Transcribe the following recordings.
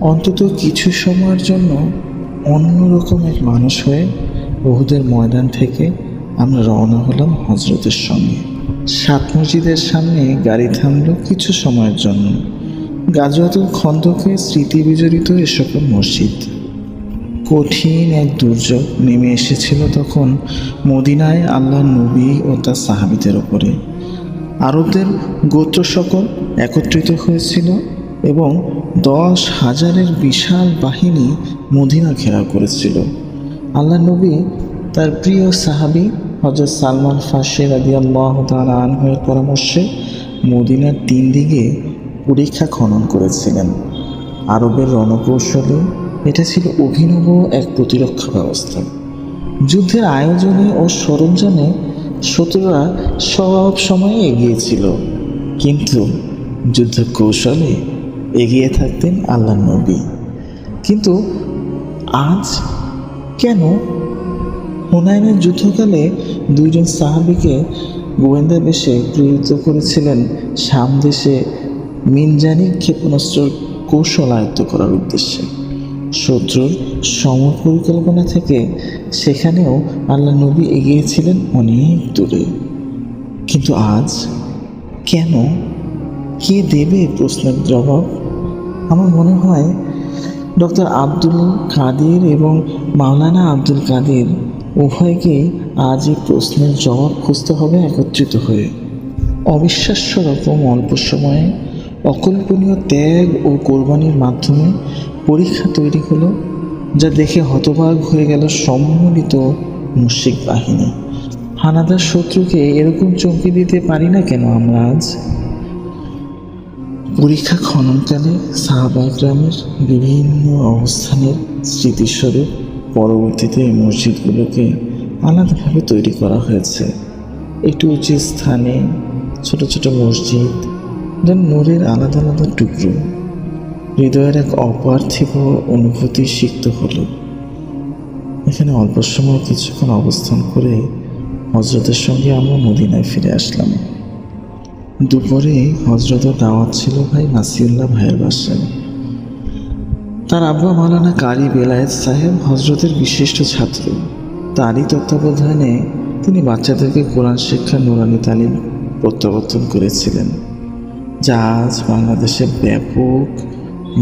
অন্তত কিছু সময়ের জন্য অন্যরকম এক মানুষ হয়ে বহুদের ময়দান থেকে আমরা রওনা হলাম হজরতের সঙ্গে। সাত মসজিদের সামনে গাড়ি থামলো কিছু সময়ের জন্য। গাজওয়াতুল খন্দকে স্মৃতি বিজড়িত এ সকল মসজিদ। কঠিন এক দুর্যোগ নেমে এসেছিল তখন মদিনায় আল্লাহ নবী ও তার সাহাবিদের ওপরে আরবদের গোত্র সকল একত্রিত হয়েছিল এবং দশ হাজারের বিশাল বাহিনী মদিনা ঘেরাও করেছিল। আল্লাহ নবী তার প্রিয় সাহাবি হজরত সালমান ফাশে রাদি আল্লাহ পরামর্শে মদিনার তিন দিকে পরীক্ষা খনন করেছিলেন। আরবের রণকৌশলে এটা ছিল অভিনব এক প্রতিরক্ষা ব্যবস্থা। যুদ্ধের আয়োজনে ও সরঞ্জামে শত্রুরা সব সময় এগিয়ে ছিল। কিন্তু যুদ্ধ কৌশলে এগিয়ে থাকতেন আল্লাহ নবী। কিন্তু আজ কেন হুনায়নের যুদ্ধকালে দুইজন সাহাবিকে গোয়েন্দা বেশে প্রেরিত করেছিলেন? শাম দেশে মিনজানি ক্ষেপণাস্ত্র কৌশল আয়ত্ত করার উদ্দেশ্যে। শত্রুর সমপরিকল্পনা থেকে সেখানেও আল্লাহ নবী এগিয়েছিলেন অনেক দূরে। কিন্তু আজ কেন? কে দেবে প্রশ্নের জবাব? আমার মনে হয় ডক্টর আব্দুল কাদের এবং মাওলানা আব্দুল কাদের উভয়কেই আজ এই প্রশ্নের জবাব খুঁজতে হবে একত্রিত হয়ে। অবিশ্বাস্য রকম অল্প সময়ে অকল্পনীয় ত্যাগ ও কোরবানির মাধ্যমে পরীক্ষা তৈরি হলো, যা দেখে হতবাক হয়ে গেল সম্মিলিত মুশিক বাহিনী। হানাদার শত্রুকে এরকম চমকে দিতে পারি না কেন আমরা আজ? পরীক্ষা খননকালে সাহাবাগ গ্রামের বিভিন্ন অবস্থানের স্মৃতিস্বরূপ পরবর্তীতে এই মসজিদগুলোকে আলাদাভাবে তৈরি করা হয়েছে। একটু উঁচু স্থানে ছোট ছোট মসজিদ যেন নূরের আলাদা আলাদা টুকরো। হৃদয়ের এক অপার্থিব অনুভূতি সিক্ত হলো। এখানে অল্প সময় কিছুক্ষণ অবস্থান করে হজরতের সঙ্গে আমরা মদিনায় ফিরে আসলাম। দুপুরে হজরতের দাওয়াত ছিল ভাই নাসিউল্লাহ ভাইয়ের বাসায়। তার আব্বা মালানা কারি বেলায়েত সাহেব হজরতের বিশিষ্ট ছাত্র। তারই তত্ত্বাবধানে তিনি বাচ্চাদেরকে কোরআন শিক্ষা নুরানি তালিম প্রত্যাবর্তন করেছিলেন, যা আজ বাংলাদেশে ব্যাপক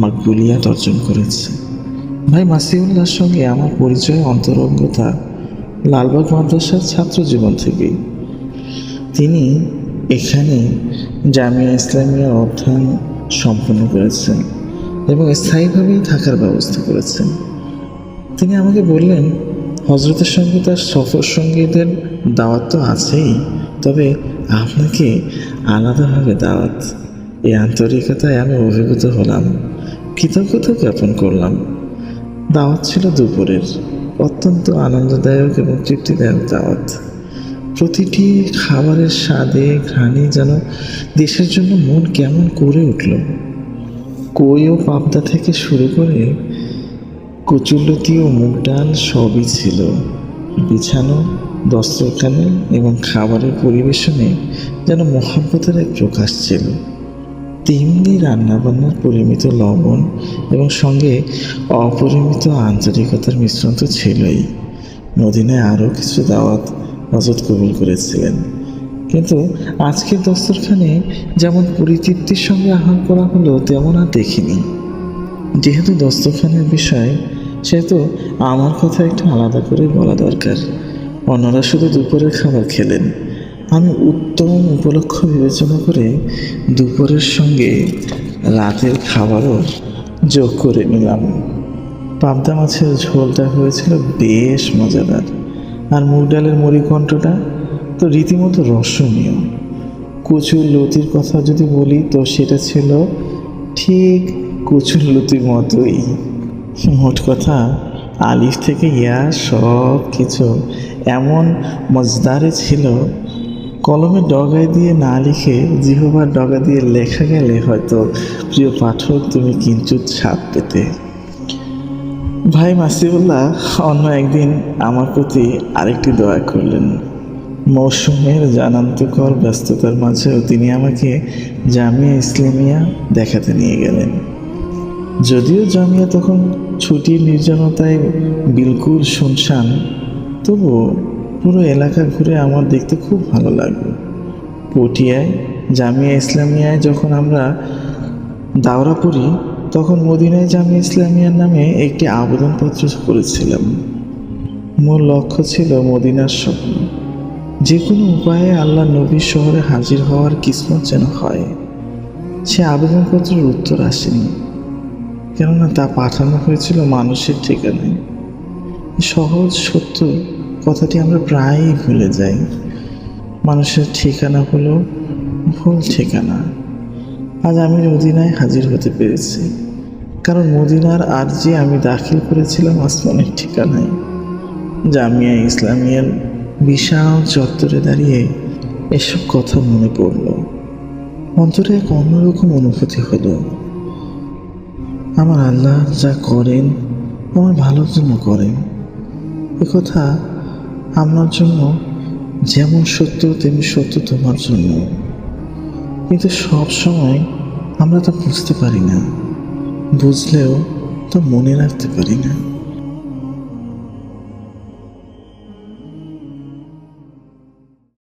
মাকবুলিয়াত অর্জন করেছে। ভাই মাসিউল্লাহর সঙ্গে আমার পরিচয়, অন্তরঙ্গতা লালবাগ মাদ্রাসার ছাত্র জীবন থেকেই। তিনি এখানে জামিয়া ইসলামিয়া অধ্যয়ন সম্পন্ন করেছেন এবং স্থায়ীভাবেই থাকার ব্যবস্থা করেছেন। তিনি আমাকে বললেন হজরতের সঙ্গে তার সফর সঙ্গীদের দাওয়াত তো আছেই, তবে আপনাকে আলাদাভাবে দাওয়াত। এই আন্তরিকতায় আমি অভিভূত হলাম, কৃতজ্ঞতা জ্ঞাপন করলাম। দাওয়াত ছিল দুপুরের, অত্যন্ত আনন্দদায়ক এবং তৃপ্তিদায়ক দাওয়াত। প্রতিটি খাবারের স্বাদে ঘ্রাণে যেন দেশের জন্য মন কেমন করে উঠল। কই ও পাবদা থেকে শুরু করে কচুলতি ও মুগ ডাল সবই ছিল। বিছানো, দস্তরখানে এবং খাবারের পরিবেশনে যেন মহাব্বতের এক প্রকাশ ছিল। তেমনি রান্নাবান্নার পরিমিত লবণ এবং সঙ্গে অপরিমিত আন্তরিকতার মিশ্রণ তো ছিলই। মদিনায় আরও কিছু দাওয়াত হজরত কবুল করেছিলেন। কিন্তু আজকের দস্তরখানে যেমন পরিতৃপ্তির সঙ্গে আহার করা হলো, তেমন আর দেখিনি। যেহেতু দস্তরখানের বিষয়, সেহেতু আমার কথা একটু আলাদা করে বলা দরকার। অন্যরা শুধু দুপুরের খাবার খেলেন। আমি উত্তম উপলক্ষ বিবেচনা করে দুপুরের সঙ্গে রাতের খাবারও যোগ করে নিলাম। পাবদা মাছের ঝোলটা হয়েছিল বেশ মজাদার। আর মুগ ডালের মরিকণ্ঠটা তো রীতিমতো রসনীয়। কচুর লতির কথা যদি বলি, তো সেটা ছিল ঠিক কচুর লতির মতোই। মোট কথা, আলিফ থেকে ইয়া সব কিছু এমন মজদারে ছিল কলমের ডগায় দিয়ে না লিখে, জিহবার ডগা দিয়ে লেখা গেলে হয়তো প্রিয় পাঠক তুমি কিঞ্চুত ছাপ পেতে। ভাই মাসিবুল্লাহ অন্য একদিন আমার প্রতি আরেকটি দয়া করলেন। মৌসুমের জানান্তকর ব্যস্ততার মাঝেও তিনি আমাকে জামিয়া ইসলামিয়া দেখাতে নিয়ে গেলেন। যদিও জামিয়া তখন ছুটির নির্জনতায় বিলকুল শুনশান, তবুও পুরো এলাকা ঘুরে আমার দেখতে খুব ভালো লাগল। পটিয়ায়, জামিয়া ইসলামিয়ায় যখন আমরা দাওরা পড়ি তখন মদিনায় জামি ইসলামিয়ার নামে একটি আবেদনপত্র করেছিলাম। মূল লক্ষ্য ছিল মদিনার স্বপ্ন। যে কোনো উপায়ে আল্লাহ নবীর শহরে হাজির হওয়ার কিসমত যেন হয়। সে আবেদনপত্রের উত্তর আসেনি, কেননা তা পাঠানো হয়েছিল মানুষের ঠিকানায়। সহজ, সত্য কথাটি আমরা প্রায়ই ভুলে যাই। মানুষের ঠিকানা হলো ভুল ঠিকানা। আজ আমি মদিনায় হাজির হতে পেরেছি। কারণ মদিনার আর্জি আমি দাখিল করেছিলাম আসমানের ঠিকানায়। জামিয়া ইসলামিয়ার বিশাল চত্বরে দাঁড়িয়ে এসব কথা মনে পড়ল। অন্তরে এক অন্যরকম অনুভূতি হলো। আমার আল্লাহ যা করেন, আমার ভালোর জন্য করেন। কথা আমার জন্য যেমন সত্য, তেমনি সত্য তোমার জন্য। কিন্তু সব সময় আমরা তা বুঝতে পারি না। বুঝলেও তা মনে রাখতে পারি না।